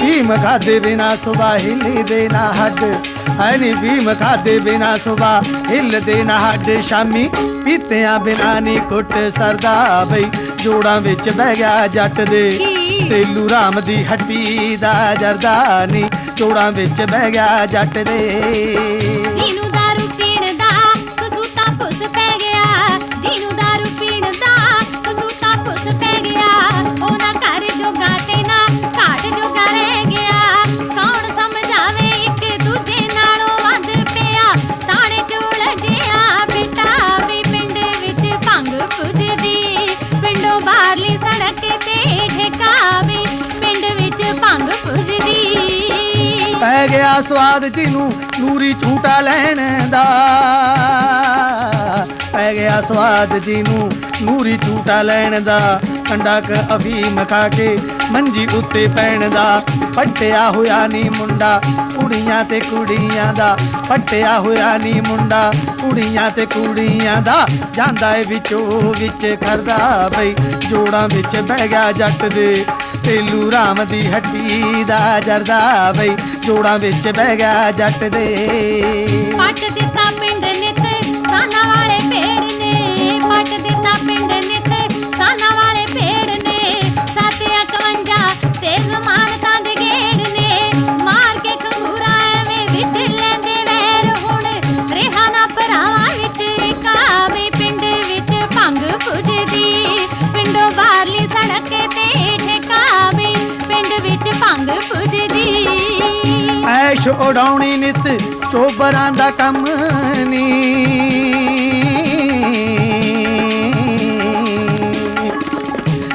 ਭੀਮ ਖਾਦੇ ਬਿਨਾ ਸੁਬਾ ਹਿੱਲਦੇ ਨਾ ਹੱਡ। ਹੈ ਨੀ ਭੀਮ ਖਾਦੇ ਬਿਨਾ ਸੁਬਾ ਹਿੱਲਦੇ ਨਾ ਹੱਡ। ਸ਼ਾਮੀ ਪੀਤਿਆਂ ਬਿਨਾ ਨੀ ਕੁੱਟ ਸਰਦਾ ਬਈ। ਜੋੜਾਂ ਵਿੱਚ ਬਹਿ ਗਿਆ ਜੱਟ ਦੇ? ਤੇਲੂ ਰਾਮ ਦੀ ਹੱਡੀ ਦਾ ਜਰਦਾ ਨੀ। ਜੋੜਾਂ ਵਿੱਚ ਬਹਿ ਗਿਆ ਜੱਟ ਦੇ ਗਿਆ ਸਵਾਦ ਜਿਹਨੂੰ ਨੂਰੀ ਝੂਟਾ ਲੈਣ ਦਾ। ਪੈ ਗਿਆ ਸਵਾਦ ਜਿਹਨੂੰ ਨੂਰੀ ਝੂਟਾ ਲੈਣ ਦਾ। ਕੰਡਾ ਕ ਅਫੀਮ ਖਾ ਕੇ ਮੰਜੀ ਉੱਤੇ ਪੈਣ ਦਾ। ਪੱਟਿਆ ਹੋਇਆ ਨੀ ਮੁੰਡਾ ਕੁੜੀਆਂ ਤੇ ਕੁੜੀਆਂ ਦਾ। ਪੱਟਿਆ ਹੋਇਆ ਨੀ ਮੁੰਡਾ ਕੁੜੀਆਂ ਤੇ ਕੁੜੀਆਂ ਦਾ। ਜਾਂਦਾ ਏ ਵਿੱਚੋਂ ਵਿੱਚ ਕਰਦਾ ਬਈ, ਜੋੜਾਂ ਵਿੱਚ ਬਹਿ ਗਿਆ ਜੱਟ ਦੇ। ਤੇਲੂ ਰਾਮ ਦੀ ਹੱਟੀ ਦਾ ਜਰਦਾ ਬਈ ਜੋੜਾਂ ਵਿੱਚ ਬਹਿ ਗਿਆ ਜੱਟ ਦੇ। ਪੱਟ ਦਿੱਤਾ ਐਸ਼ ਉਡਾਉਣੀ ਨਿਤ ਚੋਬਰਾਂ ਦਾ ਕੰਮ ਨੀ।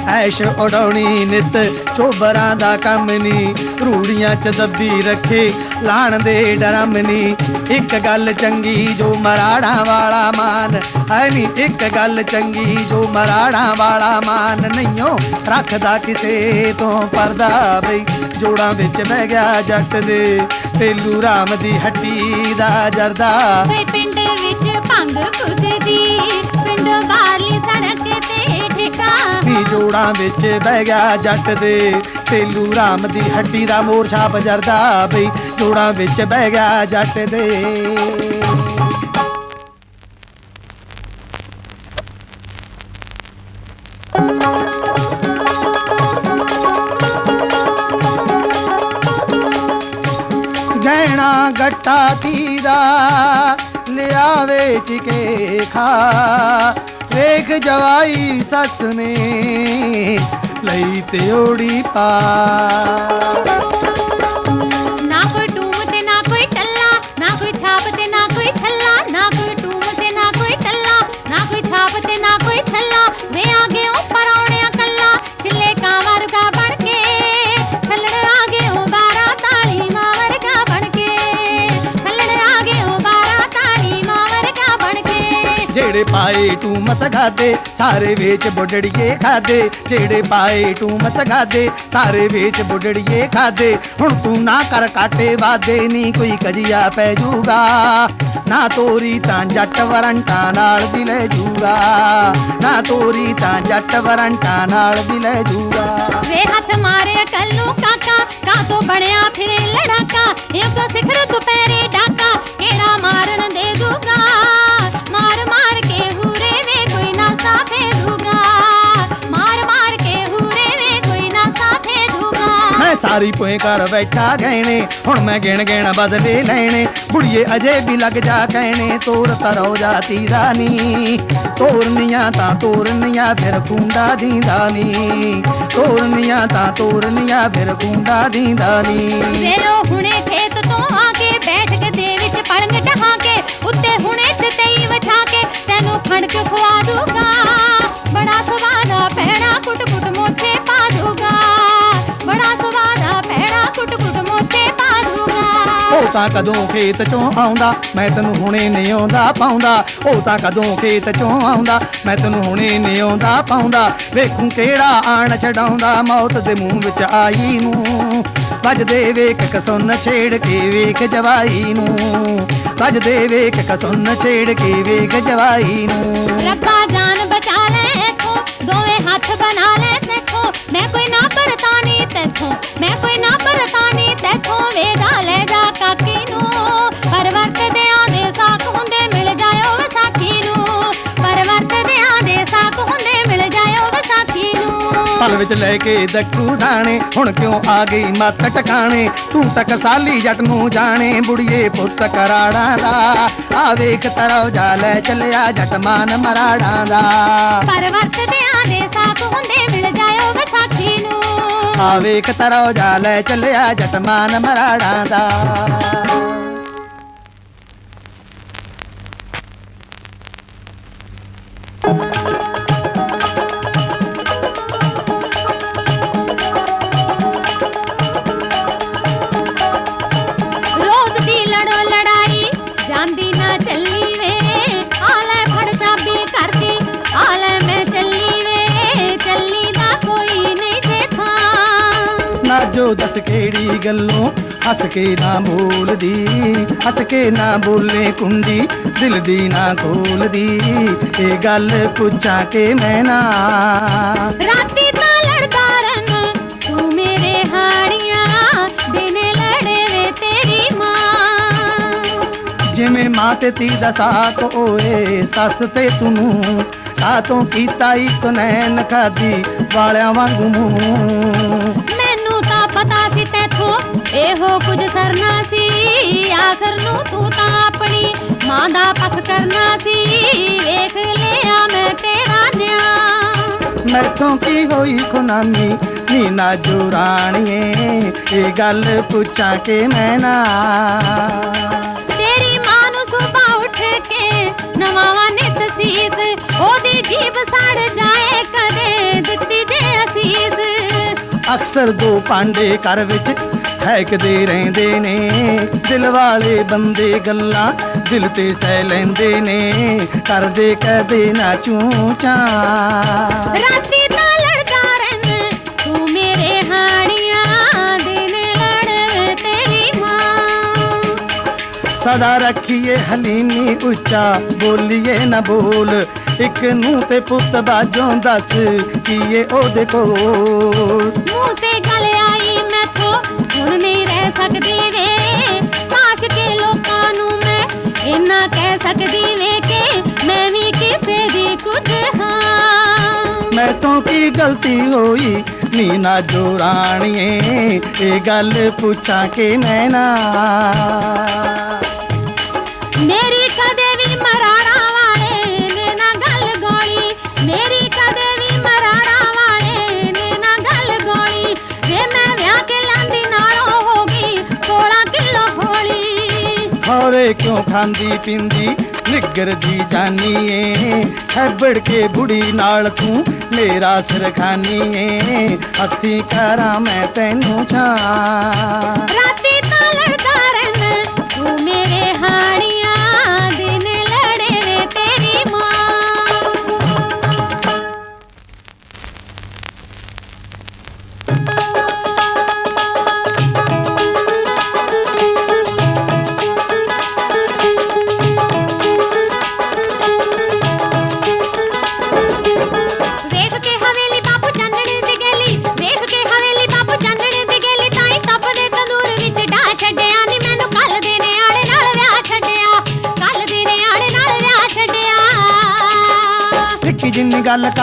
ਐਸ਼ ਉਡਾਉਣੀ ਨਿਤ ਚੋਬਰਾਂ ਦਾ ਕੰਮ ਨੀ। ਰੂੜੀਆਂ ਚ ਦੱਬੀ ਰੱਖੇ ਲਾਣ ਦੇ ਡਰਮ ਇੱਕ ਗੱਲ ਚੰਗੀ ਜੋ ਮਰਾੜਾਂ ਵਾਲਾ ਮਾਨ ਹੈ ਨੀ। ਇੱਕ ਗੱਲ ਚੰਗੀ ਜੋ ਮਰਾੜਾਂ ਵਾਲਾ ਮਾਨ ਨਹੀਂਓ ਰੱਖਦਾ ਕਿਸੇ ਤੋਂ ਪਰਦਾ ਬਈ। ਜੋੜਾਂ ਵਿੱਚ ਬਹਿ ਗਿਆ ਜੱਟ ਦੇ ਤੇਲੂ ਰਾਮ ਦੀ ਹੱਡੀ ਦਾ ਜਰਦਾ। ਵੇ ਪਿੰਡ ਵਿੱਚ ਭੰਗ ਪੁੱਜਦੀ। ਪਿੰਡੋਂ ਬਾਹਰਲੀ ਠਿਕਾ ਜੋੜਾਂ ਵਿੱਚ ਬਹਿ ਗਿਆ ਜੱਟ ਦੇ। ਤੇਲੂ ਰਾਮ ਦੀ ਹੱਡੀ ਦਾ ਮੋਰਛਾ ਬਜਰਦਾ ਬਈ। ਜੋੜਾਂ ਵਿੱਚ ਬਹਿ ਗਿਆ ਜੱਟ ਦੇ। ਗਹਿਣਾ ਗੱਟਾ ਕੀਦਾ ਲਿਆ ਵੇਚ ਕੇ ਖਾ। ਵੇਖ ਜਵਾਈ ਸੱਸ ਨੇ ਲਈ ਤੇ ਓੜੀ ਪਾ। ਪਾਏ ਤੂੰ ਮਤ ਖਾਦੇ, ਸਾਰੇ ਵੇਚ ਬੁੱਢੜੀਏ ਖਾਦੇ। ਜਿਹੜੇ ਪਾਏ ਤੂੰ ਮਤ ਖਾਦੇ, ਸਾਰੇ ਵੇਚ ਬੁੱਢੜੀਏ ਖਾਦੇ। ਹੁਣ ਤੂੰ ਨਾ ਕਰ ਕਾਟੇ ਵਾਦੇ ਨਹੀਂ ਕੋਈ ਕਜੀਆ ਪੈ ਜੂਗਾ। ਨਾ ਤੋਰੀ ਤਾਂ ਜੱਟ ਵਰੰਟਾ ਨਾਲ ਵੀ ਲੈ ਜੂਗਾ। ਨਾ ਤੋਰੀ ਤਾਂ ਜੱਟ ਵਰੰਟਾ ਨਾਲ ਵੀ ਲੈ ਜੂਗਾ। ਵੇ ਹੱਥ ਮਾਰਿਆ ਕੱਲੂ ਕਾਕਾ ਕਾਤੋਂ ਬਣਿਆ ਫਿਰੇ ਲੜਾਕਾ? ਇਹ ਕੋ ਸਿਖਰ ਦੁਪਹਿਰੇ ਡਾਕਾ, ਕਿਹੜਾ ਮਾਰਨ ਦੇ ਸਾਰੀ ਪੋਏ ਕਰ ਬੈਠਾ ਗਹਿਣੇ। ਹੁਣ ਮੈਂ ਗਿਣ ਗਿਣ ਬਦਲੇ ਲੈਣੇ। ਬੁੜੀਏ ਅਜੇ ਵੀ ਲੱਗ ਜਾ ਕਹਿਣੇ, ਤੋਰ ਤਰੋ ਜਾਤੀ ਰਾਨੀ ਤੋਰਨੀਆਂ ਤਾਂ ਤੋਰਨੀਆਂ, ਫਿਰ ਕੁੰਡਾ ਦੀਂਦਾ ਨੀ ਤੋਰਨੀਆਂ ਤਾਂ ਤੋਰਨੀਆਂ, ਫਿਰ ਕੁੰਡਾ ਦੀਂਦਾ ਨੀ ਵੇਰੋ ਹੁਣੇ ਖੇਤ ਤੋਂ ਆ ਕੇ ਬੈਠ ਕੇ ਦੇ ਵਿੱਚ ਪਲੰਗ ਢਹਾ ਕੇ ਉੱਤੇ ਹੁਣੇ ਤਤਈ ਵਿਛਾ ਕੇ ਤੈਨੂੰ ਖਣਕ ਖਵਾ ਦੂਗਾ। ਬੜਾ ਉਹ ਤਾਂ ਕਦੋਂ ਖੇਤ ਚੋਂ ਆਉਂਦਾ? ਮੈਂ ਤੈਨੂੰ ਹੁਣੇ ਨਹੀਂ ਆਉਂਦਾ ਪਾਉਂਦਾ। ਉਹ ਤਾਂ ਕਦੋਂ ਖੇਤ ਚੋਂ ਆਉਂਦਾ? ਮੈਂ ਤੈਨੂੰ ਹੁਣੇ ਨਹੀਂ ਆਉਂਦਾ ਪਾਉਂਦਾ। ਵੇਖੂੰ ਕਿਹੜਾ ਆਣ ਛਡਾਉਂਦਾ। ਮੌਤ ਦੇ ਮੂੰਹ ਵਿੱਚ ਆਈ ਨੂੰ। ਵੱਜਦੇ ਵੇਖ ਕਸੁੰਨ ਛੇੜ ਕੇ ਵੇਖ ਜਵਾਈ ਨੂੰ। ਵੱਜਦੇ ਵੇਖ ਕਸੁੰਨ ਛੇੜ ਕੇ ਵੇਖ ਜਵਾਈ ਨੂੰ। ਰੱਬਾ ਜਾਨ ਬਚਾ ਲੈ ਇੱਥੋਂ। ਦੋਵੇਂ ਹੱਥ ਬਣਾ ਲੈ ਤੇਥੋਂ। ਮੈਂ ਕੋਈ ਨਾ ਪਰਤਾਨੀ ਤੇਥੋਂ। ਮੈਂ ਕੋਈ ਨਾ ਪਰਤਾਨੀ ਪਲ ਵਿੱਚ ਲੈ ਕੇ ਦੱਕੂ ਦਾਣੇ। ਹੁਣ ਕਿਉਂ ਆ ਗਈ ਮੱਤ ਟਿਕਾਣੇ? ਤੂੰ ਤੱਕ ਸਾਲੀ ਜੱਟ ਨੂੰ ਜਾਣੇ। ਬੁੜੀਏ ਪੁੱਤ ਕਰਾੜਾਂ ਦਾ। ਆ ਵੇਖ ਤਰੋ ਜਾ ਲੈ ਚੱਲਿਆ ਜੱਟ ਮਾਨ ਮਰਾੜਾਂ ਦਾ। ਪਰ ਵਰਤਦਿਆਂ ਦੇ ਸਾਥ ਹੁੰਦੇ ਮਿਲ ਜਾਇਓ ਵਿਸਾਖੀ ਨੂੰ। ਆ ਵੇਖ ਤਰੋ ਜਾ ਲੈ ਚੱਲਿਆ ਜੱਟ ਮਾਨ ਮਰਾੜਾਂ ਦਾ। ਜੋ ਦਸ ਕਿਹੜੀ ਗੱਲੋਂ? ਹੱਸ ਕੇ ਨਾ ਬੋਲਦੀ ਹੱਸ ਕੇ ਨਾ ਬੋਲੇ ਕੁੰਡੀ ਦਿਲ ਦੀ ਨਾ ਖੋਲਦੀ। ਇਹ ਗੱਲ ਪੁੱਛਾਂ ਕਿ ਮੈਂ ਨਾ? ਰਾਤੀ ਤਾਂ ਲੜਦਾ ਰਹਿਣਾ ਤੂੰ ਮੇਰੇ ਹਾੜੀਆਂ ਦਿਨ ਲੜੇ ਵੇ ਤੇਰੀ ਮਾਂ। ਜਿਵੇਂ ਮਾਂ ਤੇ ਤੀ ਦਾ ਸਾਥ ਓਏ ਸੱਸ ਤੇ ਤੂੰ ਕਾਤੋਂ ਕੀਤਾ ਇੱਕ ਨੈਣ ਖਾਦੀ ਵਾਲਿਆਂ ਵਾਂਗੂ ਤਾਂ ਪਤਾ ਸੀ ਤੈਥੋਂ, ਇਹੋ ਕੁਝ ਕਰਨਾ ਸੀ। ਆਖਰ ਨੂੰ ਤੂੰ ਤਾਂ ਆਪਣੀ ਮਾਂ ਦਾ ਪੱਖ ਕਰਨਾ ਸੀ। ਵੇਖ ਲਿਆ ਮੈਂ ਤੇਰਾ ਨਿਆਂ। ਮੈਥੋਂ ਕੀ ਹੋਈ ਖੁਨਾਨੀ? ਨੀ ਨਾ ਜੁਰਾਣੀਏ ਇਹ ਗੱਲ ਪੁੱਛਾਂ ਕਿ ਮੈਂ ਨਾ। ਅਕਸਰ ਦੋ ਪਾਂਡੇ ਘਰ ਵਿੱਚ ਠਹਿਕਦੇ ਰਹਿੰਦੇ ਨੇ। ਦਿਲ ਵਾਲੇ ਬੰਦੇ ਗੱਲਾਂ ਦਿਲ ਤੇ ਸਹਿ ਲੈਂਦੇ ਨੇ। ਕਰਦੇ ਕਦੇ ਨਾ ਚੂਚਾ। ਰਾਤੀ ਸਦਾ ਰੱਖੀਏ ਹਲੀਮੀ ਉੱਚਾ ਬੋਲੀਏ ਨਾ ਬੋਲ। ਇੱਕ ਨੂੰ ਤੇ ਪੁੱਤ ਬਾਜੋਂ ਦੱਸ ਕੀਏ ਉਹਦੇ ਕੋਲ? ਮੂੰਹ ਤੇ ਗੱਲ ਆਈ ਮੈਥੋਂ ਹੁਣ ਨਹੀਂ ਰਹਿ ਸਕਦੀ ਵੇ। ਸਾਸ਼ ਕੇ ਲੋਕਾਂ ਨੂੰ ਮੈਂ ਇੰਨਾ ਕਹਿ ਸਕਦੀ ਵੇ ਕਿ ਮੈਂ ਵੀ ਕਿਸੇ ਦੀ ਕੁਝ ਹਾਂ। ਮੈਥੋਂ ਕੀ ਗਲਤੀ ਹੋਈ? ਨੀ ਨਾ ਜੋਰਾਣੀਏ ਇਹ ਗੱਲ ਪੁੱਛਾਂ ਕਿ ਮੈਂ ਨਾ? ਮੇਰੀ ਕਦੇ ਹੋਲੀ ਕਿਉਂ ਖਾਂਦੀ ਪਿੰਦੀ? ਨਿੱਗਰ ਦੀ ਜਾਨੀਏ ਹੈਬੜ ਕੇ ਬੁੜੀ ਨਾਲ ਤੂੰ ਮੇਰਾ ਸਿਰ ਖਾਨੀਏ। ਹੱਥੀ ਕਰਾਂ ਮੈਂ ਤੈਨੂੰ ਛਾਂ।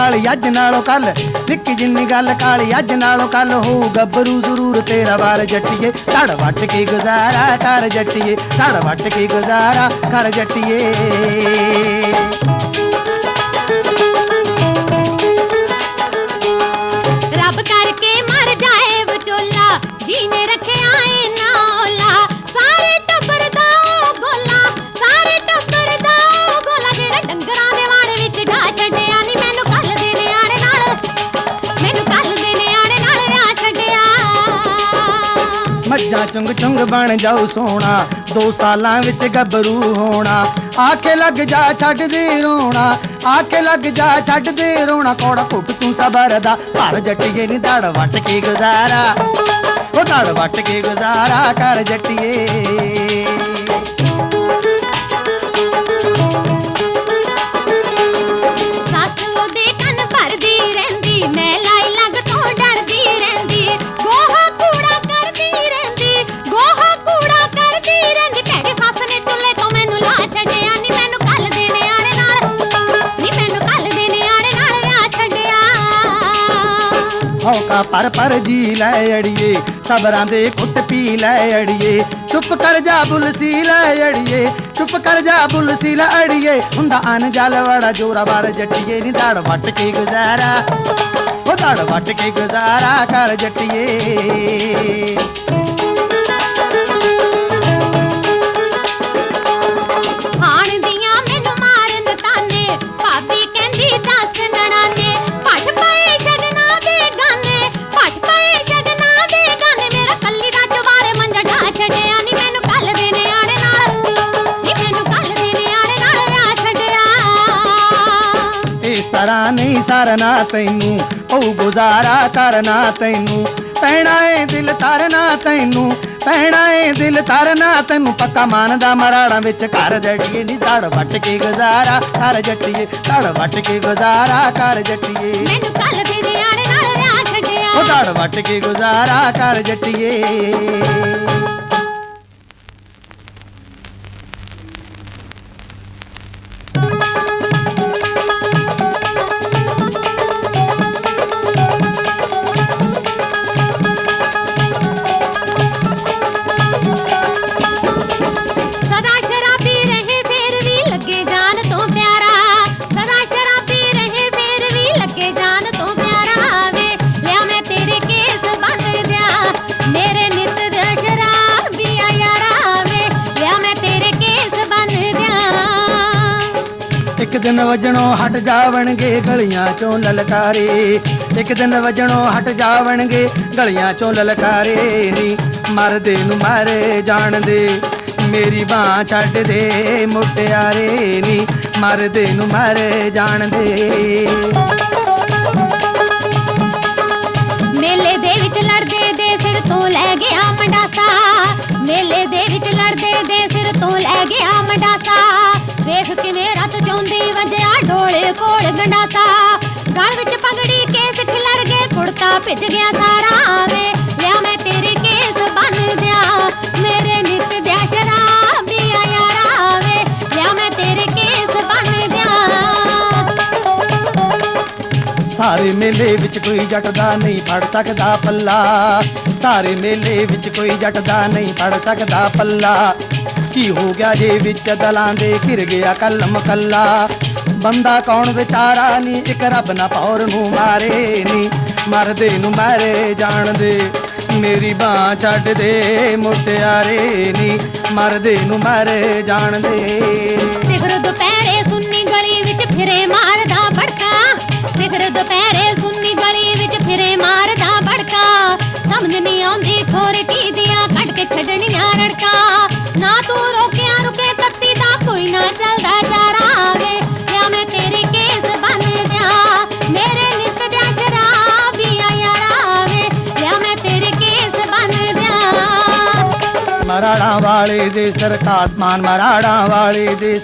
ਕਾਲੀ ਅੱਜ ਨਾਲੋਂ ਕੱਲ ਨਿੱਕੀ ਜਿੰਨੀ ਗੱਲ ਕਾਲੀ ਅੱਜ ਨਾਲੋਂ ਕੱਲ ਹੋਊ ਗੱਭਰੂ ਜ਼ਰੂਰ ਤੇਰਾ ਵਾਰ ਜੱਟੀਏ ਧੜ ਵੱਟ ਕੇ ਗੁਜ਼ਾਰਾ ਕਰ ਜੱਟੀਏ ਧੜ ਵੱਟ ਕੇ ਗੁਜ਼ਾਰਾ ਕਰ ਜੱਟੀਏ ਮੱਝਾਂ ਚੁੰਗ ਚੁੰਗ ਬਣ ਜਾਊ ਸੋਣਾ ਦੋ ਸਾਲਾਂ ਵਿੱਚ ਗੱਭਰੂ ਹੋਣਾ। ਆਖੇ ਲੱਗ ਜਾ ਛੱਡ ਦੇ ਰੋਣਾ। ਆਖੇ ਲੱਗ ਜਾ ਛੱਡ ਦੇ ਰੋਣਾ। ਕੋੜਾ ਘੁੱਟ ਤੂੰ ਸਬਰ ਦਾ। ਭਰ ਜੱਟੀਏ ਨੀ ਧੜ ਵੱਟ ਕੇ ਗੁਜ਼ਾਰਾ। ਉਹ ਧੜ ਵੱਟ ਕੇ ਗੁਜ਼ਾਰਾ ਕਰ ਜੱਟੀਏ। ਹੌਕਾ ਪਰ ਪਰ ਜੀ ਲੈ ਅੜੀਏ। ਸਬਰਾਂ ਦੇ ਕੁੱਟ ਪੀ ਲੈ ਅੜੀਏ। ਚੁੱਪ ਕਰ ਜਾ ਬੁਲਸੀ ਲੈ ਅੜੀਏ। ਚੁੱਪ ਕਰ ਜਾ ਬੁਲਸੀ ਲੈ ਅੜੀਏ। ਹੁੰਦਾ ਅਨ ਜਲ ਵੜਾ ਜੋਰਾ ਬਾਰ ਜੱਟੀਏ। ਨੀ ਦਾੜ ਵੱਟ ਕੇ ਗੁਜ਼ਾਰਾ। ਉਹ ਦਾੜ ਵੱਟ ਕੇ ਗੁਜ਼ਾਰਾ ਕਰ ਜੱਟੀਏ। ਸਰਨਾ ਤੈਨੂੰ ਉਹ ਗੁਜ਼ਾਰਾ ਕਰਨਾ ਤੈਨੂੰ। ਪੈਣਾ ਏ ਦਿਲ ਤਰਨਾ ਤੈਨੂੰ ਪੈਣਾ ਏ ਦਿਲ ਤਰਨਾ ਤੈਨੂੰ। ਪੱਕਾ ਮੰਨਦਾ ਮਰਾੜਾਂ ਵਿੱਚ ਘਰ ਜੜੀਏ ਨੀ ਧੜ ਵੱਟ ਕੇ ਗੁਜ਼ਾਰਾ। ਕਰ ਜੱਟੀਏ ਧੜ ਵੱਟ ਕੇ ਗੁਜ਼ਾਰਾ ਕਰ ਜੱਟੀਏ। ਮੈਨੂੰ ਕੱਲ ਦੇ ਨਿਆਣੇ ਨਾਲ ਵਿਆਹ ਛੱਡਿਆ। ਉਹ ਧੜ ਵੱਟ ਕੇ ਗੁਜ਼ਾਰਾ ਕਰ ਜੱਟੀਏ। ਇੱਕ ਦਿਨ ਵਜਣੋਂ ਹਟ ਜਾਵਣਗੇ ਗਲੀਆਂ ਚੋਂ ਲਲਕਾਰੇ। ਇੱਕ ਦਿਨ ਵਜਣੋਂ ਹਟ ਜਾਵਣਗੇ ਗਲੀਆਂ ਚੋਂ ਲਲਕਾਰੇ। ਨੀ ਮਰਦੇ ਨੂੰ ਮਾਰੇ ਜਾਣਦੇ, ਮੇਰੀ ਬਾਹ ਛੱਡ ਦੇ ਮੁਟਿਆਰੇ। ਨੀ ਮਰਦੇ ਨੂੰ ਮਾਰੇ ਜਾਣਦੇ। ਮੇਲੇ ਦੇ ਵਿੱਚ ਲੜਦੇ ਦੇ ਸਿਰ ਤੋਂ ਲੈ ਗਿਆ ਮੰਡਾਸਾ ਗਏ ਭਿੱਜ ਗਿਆ ਸਾਰਾ ਵੇ। ਲਿਆ ਮੈਂ ਤੇਰੇ ਕੇਸ ਬੰਨ ਦਿਆਂ। ਮੇਰੇ ਨਿੱਤ ਦਿਆ ਸ਼ਰਾਬੀਆ ਯਾਰਾ ਵੇ। ਲਿਆ ਮੈਂ ਤੇਰੇ ਕੇਸ ਬੰਨ ਦਿਆਂ। ਸਾਰੇ ਮੇਲੇ ਵਿੱਚ ਕੋਈ ਜੱਟ ਦਾ ਨਹੀਂ ਫੜ ਸਕਦਾ ਪੱਲਾ। ਸਾਰੇ ਮੇਲੇ ਵਿੱਚ ਕੋਈ ਜੱਟ ਦਾ ਨਹੀਂ ਫੜ ਸਕਦਾ ਪੱਲਾ। ਕੀ ਹੋ ਗਿਆ ਜੇ ਵਿੱਚ ਦਲਾਂ ਦੇ ਘਿਰ ਗਿਆ ਕਲਮ ਕੱਲਾ ਬੰਦਾ ਕੌਣ ਵਿਚਾਰਾ ਨਹੀਂ ਇੱਕ ਰੱਬ ਨਾ ਪੌਰ ਨੂੰ ਮਾਰੇ ਨਹੀਂ ਮਰਦੇ ਨੂੰ ਮਾਰੇ ਜਾਣਦੇ। ਮੇਰੀ ਬਾਹ ਛੱਡ ਦੇ, ਮੁਟਿਆਰੇ ਨਹੀਂ ਮਰਦੇ ਨੂੰ ਮਾਰੇ ਜਾਣਦੇ। ਸਿਖਰ ਦੁਪਹਿਰੇ ਸੁੰਨੀ ਗਲੀ ਵਿੱਚ ਫਿਰੇ ਮਾਰਦਾ ਭੜਕਾ। ਸਿਖਰ ਦੁਪਹਿਰੇ ਸੁੰਨੀ ਗਲੀ ਵਿੱਚ ਫਿਰੇ ਮਾਰਦਾ ਭੜਕਾ। ਸਮਝ ਨਹੀਂ ਆਉਂਦੀ ਖੋਰ ਕੀ ਦੀਆਂ ਕੱਢ ਕੇ ਛੱਡਣੀਆਂ ਰੜਕਾ। ਨਾ ਤੂੰ ਰੋਕ ਮਰਾੜਾਂ ਵਾਲੇ ਦੇ ਸਰਕਾਰ ਮਾਨ ਮਰਾੜਾਂ ਵਾਲੇ ਦੇ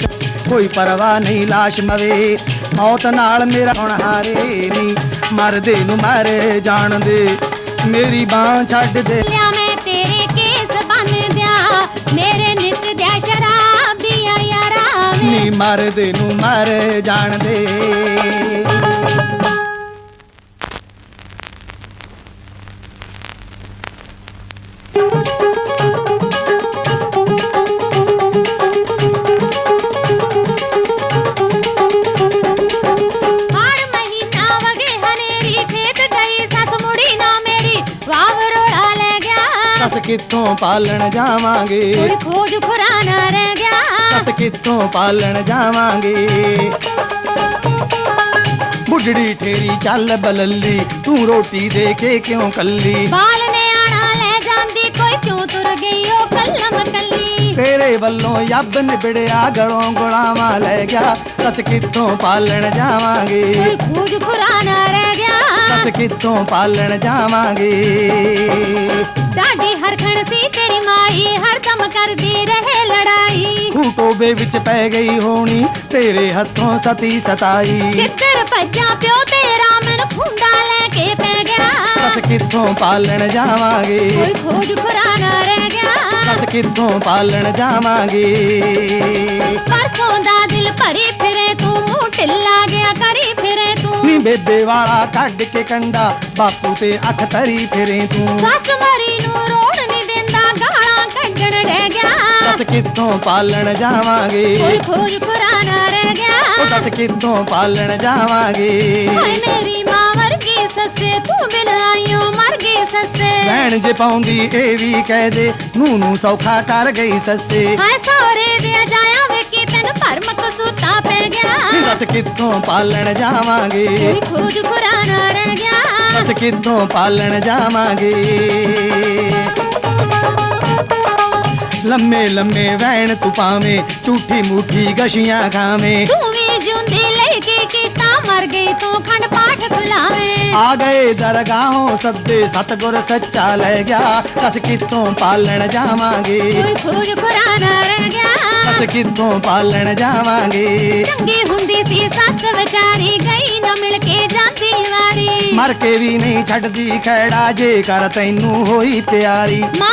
ਕੋਈ ਪਰਵਾਹ ਨਹੀਂ ਲਾਸ਼ ਮਵੇ ਮੌਤ ਨਾਲ ਮੇਰਾ ਹੁਣ ਹਾਰੇ ਨਹੀਂ। ਮਰਦੇ ਨੂੰ ਮਾਰੇ ਜਾਣਦੇ ਮੇਰੀ ਬਾਹ ਛੱਡ ਦੇ। ਲਿਆ ਮੈਂ ਤੇਰੇ ਕੇਸ ਬੰਨ ਦਿਆਂ ਮੇਰੇ ਨਿੱਤ ਦਿਆ ਸ਼ਰਾਬੀਆ ਯਾਰਾ ਨੀ ਮਰਦੇ ਨੂੰ ਮਾਰੇ ਜਾਣਦੇ। ਹਾੜ ਗਿਆ ਸੱਸ ਕਿੱਥੋਂ ਪਾਲਣ ਜਾਵਾਂਗੇ ਕੋਈ ਖੋਜ ਖੁਰਾਨਾ ਰਹਿ ਗਿਆ ਸੱਸ ਕਿੱਥੋਂ ਪਾਲਣ ਜਾਵਾਂਗੇ ਬੁੱਢੜੀ ਠੇਰੀ ਚੱਲ ਬਲੱਲੀ ਤੂੰ ਰੋਟੀ ਦੇ ਕੇ ਕਿਉਂ ਕੱਲੀ ਬਾਲ ਨੇ ਆਣਾ ਲੈ ਜਾਂਦੀ ਕੋਈ ਕਿਉਂ ਤੁਰ ਗਈ ਉਹ ਕੱਲਮ ਕੱਲੀ ਤੇਰੇ ਵੱਲੋਂ ਯੱਬ ਨਿਬੜਿਆ ਗਲੋਂ ਗੁਲਾਵਾਂ ਲੈ ਗਿਆ ਸੱਸ ਕਿੱਥੋਂ ਪਾਲਣ ਜਾਵਾਂਗੇ ਕੋਈ ਖੋਜ ਖੁਰਾਨਾ ਰਹਿ ਗਿਆ ਸੱਸ ਕਿੱਥੋਂ ਪਾਲਣ ਜਾਵਾਂਗੇ ਡਾਡੀ ਹਰਖਣ ਸੀ ਤੇਰੀ ਮਾਈ ਹਰਦਮ ਕਰਦੀ ਰਹੇ ਲੜਾਈ। ਟੋਬੇ ਵਿੱਚ ਪੈ ਗਈ ਹੋਣੀ ਤੇਰੇ ਹੱਥੋਂ ਸਤੀ ਸਤਾਈ। ਕਿੱਧਰ ਭੱਜਾ ਪਿਓ ਤੇਰਾ ਮੈਨੂੰ ਖੁੰਡਾ ਲੈ ਕੇ ਪੈ ਗਿਆ। ਸੱਸ ਕਿੱਥੋਂ ਪਾਲਣ ਜਾਵਾਂਗੇ? ਕੋਈ ਖੋਜ ਖੁਰਾਨਾ ਰਹਿ ਗਿਆ। ਸੱਸ ਕਿੱਥੋਂ ਪਾਲਣ ਜਾਵਾਂਗੇ? ਪਰਸੋਂ ਦਾ ਦਿਲ ਭਰੀ ਫਿਰੇ ਤੂੰ ਮੂੰਹ ਢਿੱਲਾ ਗਿਆ ਕਰੀ ਫਿਰੇ ਤੂੰ। ਨੀ ਬੇਬੇ ਵਾਲਾ ਕੱਢ ਕੇ ਕੰਡਾ ਬਾਪੂ ਤੇ ਅੱਖ ਤਰੀ ਫਿਰੇ ਤੂੰ। ਸੱਸ ਮਰੀ ਨੂੰ ਕੱਢਣ ਡਹਿ ਗਿਆ ਦੱਸ ਕਿੱਥੋਂ ਪਾਲਣ ਜਾਵਾਂਗੇ ਕੋਈ ਖੋਜ ਖੁਰਾਨਾ ਰਹਿ ਉਹ ਗਿਆ ਦੱਸ ਕਿੱਥੋਂ ਪਾਲਣ ਜਾਵਾਂਗੇ ਹਾਏ ਮੇਰੀ ਮਾਂ ਵਰਗੀ ਸੱਸੇ ਤੂੰ ਬਿਨ ਆਈਓ ਮਰ ਗਈ ਸੱਸੇ ਭੈਣ ਜੇ ਪਾਉਂਦੀ ਇਹ ਵੀ ਕਹਿ ਦੇ ਨੂੰ ਨੂੰ ਸੌਖਾ ਕਰ ਗਈ ਸੱਸੇ ਹਾਏ ਸੋਰੇ ਦੇ ਜਾਇਆ ਵੇਖੀ ਤੈਨੂੰ ਭਰਮ ਕਸੂਤਾ ਪੈ ਗਿਆ ਦੱਸ ਕਿੱਥੋਂ ਪਾਲਣ ਜਾਵਾਂਗੇ ਕੋਈ ਖੋਜ ਖੁਰਾਨਾ ਰਹਿ ਗਿਆ ਦੱਸ ਕਿੱਥੋਂ ਪਾਲਣ ਜਾਵਾਂਗੇ ਲੰਮੇ ਲੰਮੇ ਵੈਣ ਤੂੰ ਪਾਵੇਂ ਝੂਠੀ ਮੂਠੀ ਗਸ਼ੀਆਂ ਖਾਵੇਂ ਤੂੰ ਵੀ ਜਿਉਂਦੀ ਲੈ ਕੇ ਕੀਤਾ ਮਰ ਗਈ ਤੂੰ ਖੰਡ ਪਾਠ ਖੁਲਾਵੇਂ ਆ ਗਏ ਦਰਗਾਹੋਂ ਸੱਦੇ ਸਤਗੁਰ ਸੱਚਾ ਲੈ ਗਿਆ ਦੱਸ ਕਿੱਥੋਂ ਪਾਲਣ ਜਾਵਾਂਗੇ ਕੋਈ ਖੋਜ ਖੁਰਾਨਾ ਰਹਿ ਗਿਆ ਦੱਸ ਕਿੱਥੋਂ ਪਾਲਣ ਜਾਵਾਂਗੇ ਚੰਗੀ ਹੁੰਦੀ ਸੀ ਸੱਸ ਵਿਚਾਰੀ ਗਈ ਨਾ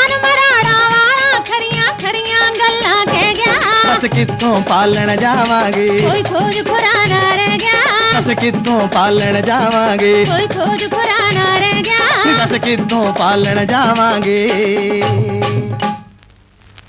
ਦੱਸ ਕਿੱਥੋਂ ਪਾਲਣ ਜਾਵਾਂਗੇ? ਕੋਈ ਖੋਜ ਖੁਰਾਨਾ ਰਹਿ ਗਿਆ। ਦੱਸ ਕਿੱਥੋਂ ਪਾਲਣ ਜਾਵਾਂਗੇ? ਕੋਈ ਖੋਜ ਖੁਰਾਨਾ ਰਹਿ ਗਿਆ। ਦੱਸ ਕਿੱਥੋਂ ਪਾਲਣ ਜਾਵਾਂਗੇ?